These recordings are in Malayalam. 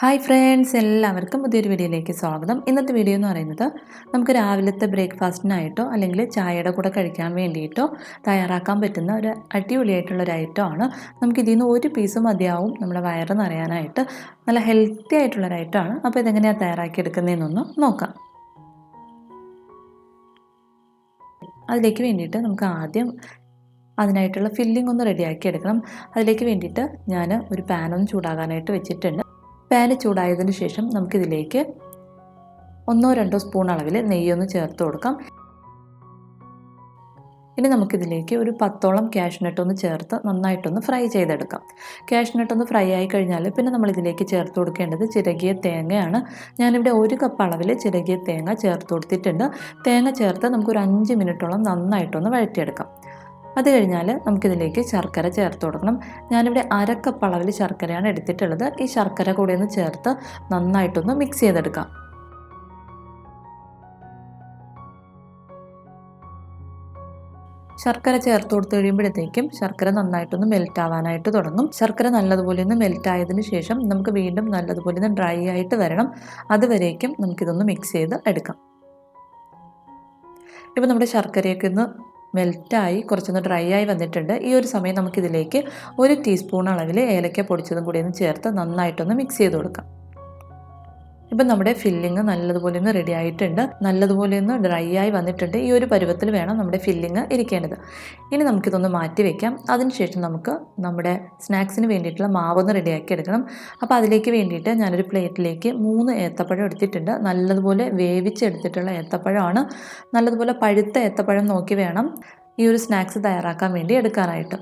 ഹായ് ഫ്രണ്ട്സ് എല്ലാവർക്കും പുതിയൊരു വീഡിയോയിലേക്ക് സ്വാഗതം. ഇന്നത്തെ വീഡിയോ എന്ന് പറയുന്നത് നമുക്ക് രാവിലത്തെ ബ്രേക്ക്ഫാസ്റ്റിനായിട്ടോ അല്ലെങ്കിൽ ചായയുടെ കൂടെ കഴിക്കാൻ വേണ്ടിയിട്ടോ തയ്യാറാക്കാൻ പറ്റുന്ന ഒരു അടിപൊളിയായിട്ടുള്ള ഒരു ഐറ്റമാണ് നമുക്ക് ഇതിൽ നിന്ന് ഒരു പീസ് മതിയാവും നമ്മുടെ വയറ് നിറയാനായിട്ട്. നല്ല ഹെൽത്തി ആയിട്ടുള്ള ഒരു ആണ്. അപ്പോൾ ഇതെങ്ങനെയാണ് തയ്യാറാക്കിയെടുക്കുന്നതെന്നൊന്ന് നോക്കാം. അതിലേക്ക് വേണ്ടിയിട്ട് നമുക്ക് ആദ്യം അതിനായിട്ടുള്ള ഫില്ലിംഗ് ഒന്ന് റെഡിയാക്കി എടുക്കണം അതിലേക്ക് വേണ്ടിയിട്ട് ഞാൻ ഒരു പാനൊന്ന് ചൂടാകാനായിട്ട് വെച്ചിട്ടുണ്ട്. പാന് ചൂടായതിനു ശേഷം നമുക്കിതിലേക്ക് ഒന്നോ രണ്ടോ സ്പൂൺ അളവിൽ നെയ്യൊന്ന് ചേർത്ത് കൊടുക്കാം. ഇനി നമുക്കിതിലേക്ക് ഒരു പത്തോളം കാഷ്നട്ട് ഒന്ന് ചേർത്ത് നന്നായിട്ടൊന്ന് ഫ്രൈ ചെയ്തെടുക്കാം. കാഷ്നട്ട് ഒന്ന് ഫ്രൈ ആയി കഴിഞ്ഞാൽ പിന്നെ നമ്മൾ ഇതിലേക്ക് ചേർത്ത് കൊടുക്കേണ്ടത് ചിരകിയ തേങ്ങയാണ്. ഞാനിവിടെ ഒരു കപ്പ് അളവിൽ ചിരകിയ തേങ്ങ ചേർത്ത് കൊടുത്തിട്ടുണ്ട്. തേങ്ങ ചേർത്ത് നമുക്കൊരു അഞ്ച് മിനിറ്റോളം നന്നായിട്ടൊന്ന് വഴറ്റിയെടുക്കാം. അത് കഴിഞ്ഞാൽ നമുക്കിതിലേക്ക് ശർക്കര ചേർത്ത് കൊടുക്കണം. ഞാനിവിടെ അരക്കപ്പ് അളവിൽ ശർക്കരയാണ് എടുത്തിട്ടുള്ളത്. ഈ ശർക്കര കൂടെ ഒന്ന് ചേർത്ത് നന്നായിട്ടൊന്ന് മിക്സ് ചെയ്തെടുക്കാം. ശർക്കര ചേർത്ത് കൊടുത്ത് കഴിയുമ്പോഴത്തേക്കും ശർക്കര നന്നായിട്ടൊന്ന് മെൽറ്റ് ആവാനായിട്ട് തുടങ്ങും. ശർക്കര നല്ലതുപോലെ ഒന്ന് മെൽറ്റ് ആയതിനു ശേഷം നമുക്ക് വീണ്ടും നല്ലതുപോലെ ഒന്ന് ഡ്രൈ ആയിട്ട് വരണം. അതുവരേക്കും നമുക്കിതൊന്ന് മിക്സ് ചെയ്ത് എടുക്കാം. ഇപ്പോൾ നമ്മുടെ ശർക്കരയൊക്കെ ഒന്ന് മെൽറ്റായി കുറച്ചൊന്ന് ഡ്രൈ ആയി വന്നിട്ടുണ്ട്. ഈ ഒരു സമയം നമുക്കിതിലേക്ക് ഒരു ടീസ്പൂൺ അളവിൽ ഏലക്ക പൊടിച്ചതും കൂടി ഒന്ന് ചേർത്ത് നന്നായിട്ടൊന്ന് മിക്സ് ചെയ്ത് കൊടുക്കാം. ഇപ്പം നമ്മുടെ ഫില്ലിങ് നല്ലതുപോലെ ഒന്ന് റെഡി ആയിട്ടുണ്ട്. നല്ലതുപോലെ ഒന്ന് ഡ്രൈ ആയി വന്നിട്ടുണ്ട്. ഈ ഒരു പരുവത്തിൽ വേണം നമ്മുടെ ഫില്ലിങ് ഇരിക്കേണ്ടത്. ഇനി നമുക്കിതൊന്ന് മാറ്റി വെക്കാം. അതിനുശേഷം നമുക്ക് നമ്മുടെ സ്നാക്സിന് വേണ്ടിയിട്ടുള്ള മാവൊന്ന് റെഡിയാക്കി എടുക്കണം. അപ്പോൾ അതിലേക്ക് വേണ്ടിയിട്ട് ഞാനൊരു പ്ലേറ്റിലേക്ക് മൂന്ന് ഏത്തപ്പഴം എടുത്തിട്ടുണ്ട്. നല്ലതുപോലെ വേവിച്ചെടുത്തിട്ടുള്ള ഏത്തപ്പഴമാണ്. നല്ലതുപോലെ പഴുത്ത ഏത്തപ്പഴം നോക്കി വേണം ഈ ഒരു സ്നാക്സ് തയ്യാറാക്കാൻ വേണ്ടി എടുക്കാനായിട്ട്.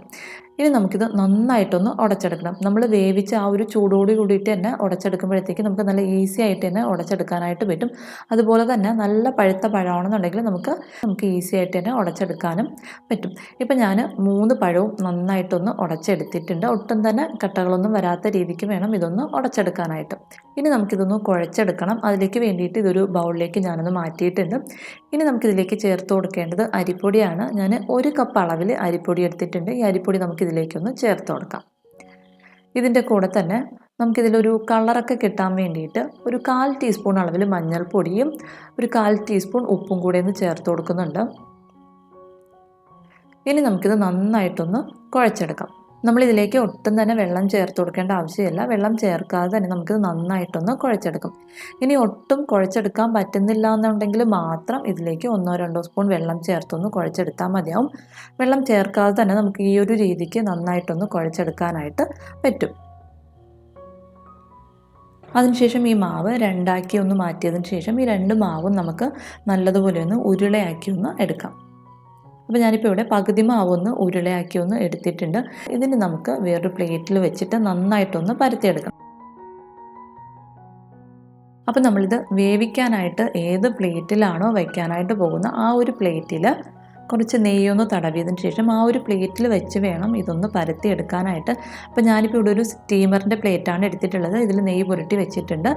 ഇനി നമുക്കിത് നന്നായിട്ടൊന്ന് ഉടച്ചെടുക്കണം. നമ്മൾ വേവിച്ച ആ ഒരു ചൂടോട് കൂടിയിട്ട് തന്നെ ഉടച്ചെടുക്കുമ്പോഴത്തേക്ക് നമുക്ക് നല്ല ഈസി ആയിട്ട് തന്നെ ഉടച്ചെടുക്കാനായിട്ട് പറ്റും. അതുപോലെ തന്നെ നല്ല പഴുത്ത പഴമാണെന്നുണ്ടെങ്കിൽ നമുക്ക് നമുക്ക് ഈസി ആയിട്ട് തന്നെ ഉടച്ചെടുക്കാനും പറ്റും. ഇപ്പം ഞാൻ മൂന്ന് പഴവും നന്നായിട്ടൊന്ന് ഉടച്ചെടുത്തിട്ടുണ്ട്. ഒട്ടും തന്നെ കട്ടകളൊന്നും വരാത്ത രീതിക്ക് വേണം ഇതൊന്ന് ഉടച്ചെടുക്കാനായിട്ട്. ഇനി നമുക്കിതൊന്ന് കുഴച്ചെടുക്കണം. അതിലേക്ക് വേണ്ടിയിട്ട് ഇതൊരു ബൗളിലേക്ക് ഞാനൊന്ന് മാറ്റിയിട്ടുണ്ട്. ഇനി നമുക്കിതിലേക്ക് ചേർത്ത് കൊടുക്കേണ്ടത് അരിപ്പൊടിയാണ്. ഞാൻ ഒരു കപ്പ് അളവിൽ അരിപ്പൊടി എടുത്തിട്ടുണ്ട്. ഈ അരിപ്പൊടി നമുക്ക് ഇതിലേക്കൊന്ന് ചേർത്ത് കൊടുക്കാം. ഇതിന്റെ കൂടെ തന്നെ നമുക്കിതിലൊരു കളറൊക്കെ കിട്ടാൻ വേണ്ടിയിട്ട് ഒരു കാൽ ടീസ്പൂൺ അളവിൽ മഞ്ഞൾപ്പൊടിയും ഒരു കാൽ ടീസ്പൂൺ ഉപ്പും കൂടെ ഒന്ന് ചേർത്ത് കൊടുക്കുന്നുണ്ട്. ഇനി നമുക്കിത് നന്നായിട്ടൊന്ന് കുഴച്ചെടുക്കാം. നമ്മളിതിലേക്ക് ഒട്ടും തന്നെ വെള്ളം ചേർത്ത് കൊടുക്കേണ്ട ആവശ്യമില്ല. വെള്ളം ചേർക്കാതെ തന്നെ നമുക്കിത് നന്നായിട്ടൊന്ന് കുഴച്ചെടുക്കും. ഇനി ഒട്ടും കുഴച്ചെടുക്കാൻ പറ്റുന്നില്ല എന്നുണ്ടെങ്കിൽ മാത്രം ഇതിലേക്ക് ഒന്നോ രണ്ടോ സ്പൂൺ വെള്ളം ചേർത്തൊന്ന് കുഴച്ചെടുത്താൽ മതിയാവും. വെള്ളം ചേർക്കാതെ തന്നെ നമുക്ക് ഈ ഒരു രീതിക്ക് നന്നായിട്ടൊന്ന് കുഴച്ചെടുക്കാനായിട്ട് പറ്റും. അതിനുശേഷം ഈ മാവ് രണ്ടാക്കി ഒന്ന് മാറ്റിയതിന് ശേഷം ഈ രണ്ട് മാവും നമുക്ക് നല്ലതുപോലെ ഒന്ന് ഉരുളയാക്കി ഒന്ന് എടുക്കാം. അപ്പോൾ ഞാനിപ്പോൾ ഇവിടെ പകുതി മാവൊന്ന് ഉരുളയാക്കി ഒന്ന് എടുത്തിട്ടുണ്ട്. ഇതിന് നമുക്ക് വേറൊരു പ്ലേറ്റിൽ വെച്ചിട്ട് നന്നായിട്ടൊന്ന് പരത്തിയെടുക്കണം അപ്പോൾ നമ്മളിത് വേവിക്കാനായിട്ട് ഏത് പ്ലേറ്റിലാണോ വയ്ക്കാനായിട്ട് പോകുന്ന ആ ഒരു പ്ലേറ്റിൽ കുറച്ച് നെയ്യൊന്ന് തടവിയതിന് ശേഷം ആ ഒരു പ്ലേറ്റിൽ വെച്ച് വേണം ഇതൊന്ന് പരത്തി എടുക്കാനായിട്ട് അപ്പോൾ ഞാനിപ്പോൾ ഇവിടെ ഒരു സ്റ്റീമറിന്റെ പ്ലേറ്റാണ് എടുത്തിട്ടുള്ളത്. ഇതിൽ നെയ്യ് പുരട്ടി വെച്ചിട്ടുണ്ട്.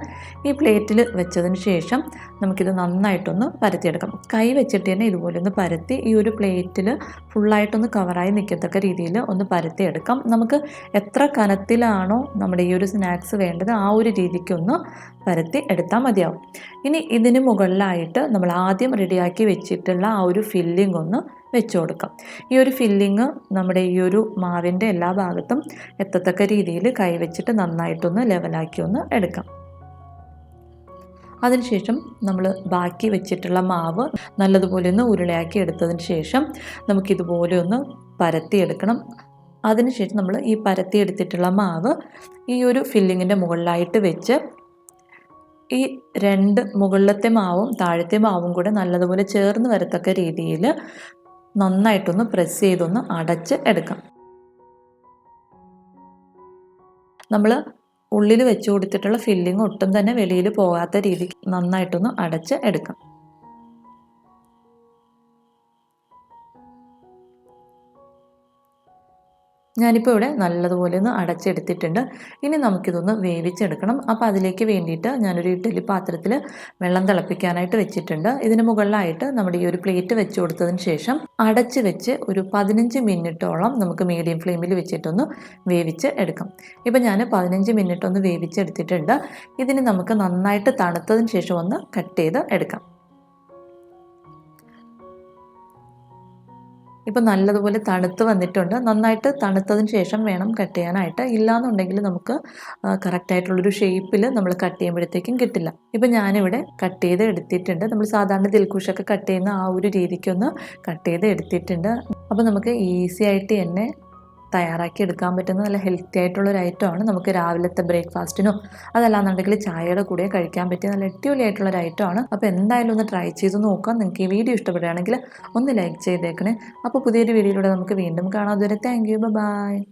ഈ പ്ലേറ്റിൽ വെച്ചതിന് ശേഷം നമുക്കിത് നന്നായിട്ടൊന്ന് പരത്തിയെടുക്കാം. കൈ വെച്ചിട്ട് തന്നെ ഇതുപോലെ ഒന്ന് പരത്തി ഈ ഒരു പ്ലേറ്റിൽ ഫുള്ളായിട്ടൊന്ന് കവറായി നിൽക്കത്തക്ക രീതിയിൽ ഒന്ന് പരത്തിയെടുക്കാം. നമുക്ക് എത്ര കനത്തിലാണോ നമ്മുടെ ഈ ഒരു സ്നാക്സ് വേണ്ടത് ആ ഒരു രീതിക്കൊന്ന് പരത്തി എടുത്താൽ മതിയാവും. ഇനി ഇതിന് മുകളിലായിട്ട് നമ്മൾ ആദ്യം റെഡിയാക്കി വെച്ചിട്ടുള്ള ആ ഒരു ഫില്ലിംഗ് ഒന്ന് വെച്ച് കൊടുക്കാം. ഈ ഒരു ഫില്ലിങ് നമ്മുടെ ഈ ഒരു മാവിന്റെ എല്ലാ ഭാഗത്തും എത്തത്തക്ക രീതിയിൽ കൈവച്ചിട്ട് നന്നായിട്ടൊന്ന് ലെവലാക്കി ഒന്ന് എടുക്കാം. അതിനുശേഷം നമ്മൾ ബാക്കി വെച്ചിട്ടുള്ള മാവ് നല്ലതുപോലെ ഒന്ന് ഉരുളയാക്കി എടുത്തതിന് ശേഷം നമുക്കിതുപോലെ ഒന്ന് പരത്തിയെടുക്കണം അതിനുശേഷം നമ്മൾ ഈ പരത്തിയെടുത്തിട്ടുള്ള മാവ് ഈ ഒരു ഫില്ലിങ്ങിന്റെ മുകളിലായിട്ട് വെച്ച് ഈ രണ്ട് മുകളിലത്തെ മാവും താഴത്തെ മാവും കൂടെ നല്ലതുപോലെ ചേർന്ന് വരത്തക്ക രീതിയിൽ നന്നായിട്ടൊന്ന് പ്രസ് ചെയ്തൊന്ന് അടച്ച് എടുക്കാം. നമ്മൾ ഉള്ളിൽ വെച്ച് കൊടുത്തിട്ടുള്ള ഫില്ലിങ് ഒട്ടും തന്നെ വെളിയിൽ പോകാത്ത രീതിക്ക് നന്നായിട്ടൊന്ന് അടച്ച് എടുക്കാം. ഞാനിപ്പോൾ ഇവിടെ നല്ലതുപോലെ ഒന്ന് അടച്ചെടുത്തിട്ടുണ്ട്. ഇനി നമുക്കിതൊന്ന് വേവിച്ചെടുക്കണം. അപ്പോൾ അതിലേക്ക് വേണ്ടിയിട്ട് ഞാനൊരു ഇഡ്ഡലി പാത്രത്തിൽ വെള്ളം തിളപ്പിക്കാനായിട്ട് വെച്ചിട്ടുണ്ട്. ഇതിന് മുകളിലായിട്ട് നമ്മുടെ ഈ ഒരു പ്ലേറ്റ് വെച്ച് കൊടുത്തതിന് ശേഷം അടച്ച് വെച്ച് ഒരു പതിനഞ്ച് മിനിറ്റോളം നമുക്ക് മീഡിയം ഫ്ലെയിമിൽ വെച്ചിട്ടൊന്ന് വേവിച്ച് എടുക്കാം. ഇപ്പോൾ ഞാൻ പതിനഞ്ച് മിനിറ്റ് ഒന്ന് വേവിച്ചെടുത്തിട്ടുണ്ട്. ഇതിന് നമുക്ക് നന്നായിട്ട് തണുത്തതിന് ശേഷം ഒന്ന് കട്ട് ചെയ്ത് എടുക്കാം. ഇപ്പോൾ നല്ലതുപോലെ തണുത്ത് വന്നിട്ടുണ്ട്. നന്നായിട്ട് തണുത്തതിന് ശേഷം വേണം കട്ട് ചെയ്യാനായിട്ട്. ഇല്ലാന്നുണ്ടെങ്കിൽ നമുക്ക് കറക്റ്റായിട്ടുള്ളൊരു ഷേപ്പിൽ നമ്മൾ കട്ട് ചെയ്യുമ്പോഴത്തേക്കും കിട്ടില്ല. ഇപ്പോൾ ഞാനിവിടെ കട്ട് ചെയ്ത് എടുത്തിട്ടുണ്ട്. നമ്മൾ സാധാരണ ദിൽക്കുഷൊക്കെ കട്ട് ചെയ്യുന്ന ആ ഒരു രീതിക്കൊന്ന് കട്ട് ചെയ്ത് എടുത്തിട്ടുണ്ട്. അപ്പോൾ നമുക്ക് ഈസി ആയിട്ട് തന്നെ തയ്യാറാക്കി എടുക്കാൻ പറ്റുന്ന നല്ല ഹെൽത്തി ആയിട്ടുള്ള ഒരു ഐറ്റമാണ് നമുക്ക് രാവിലത്തെ ബ്രേക്ക്ഫാസ്റ്റിനോ അതല്ലാന്നുണ്ടെങ്കിൽ ചായയുടെ കൂടെ കഴിക്കാൻ പറ്റിയ നല്ല അടിപൊളി ആയിട്ടുള്ളൊരു ഐറ്റമാണ് അപ്പോൾ എന്തായാലും ഒന്ന് ട്രൈ ചെയ്ത് നോക്കാം. നിങ്ങൾക്ക് ഈ വീഡിയോ ഇഷ്ടപ്പെടുകയാണെങ്കിൽ ഒന്ന് ലൈക്ക് ചെയ്തേക്കണേ. അപ്പോൾ പുതിയൊരു വീഡിയോയിലൂടെ നമുക്ക് വീണ്ടും കാണാം. അതുവരെ താങ്ക് യു ബൈ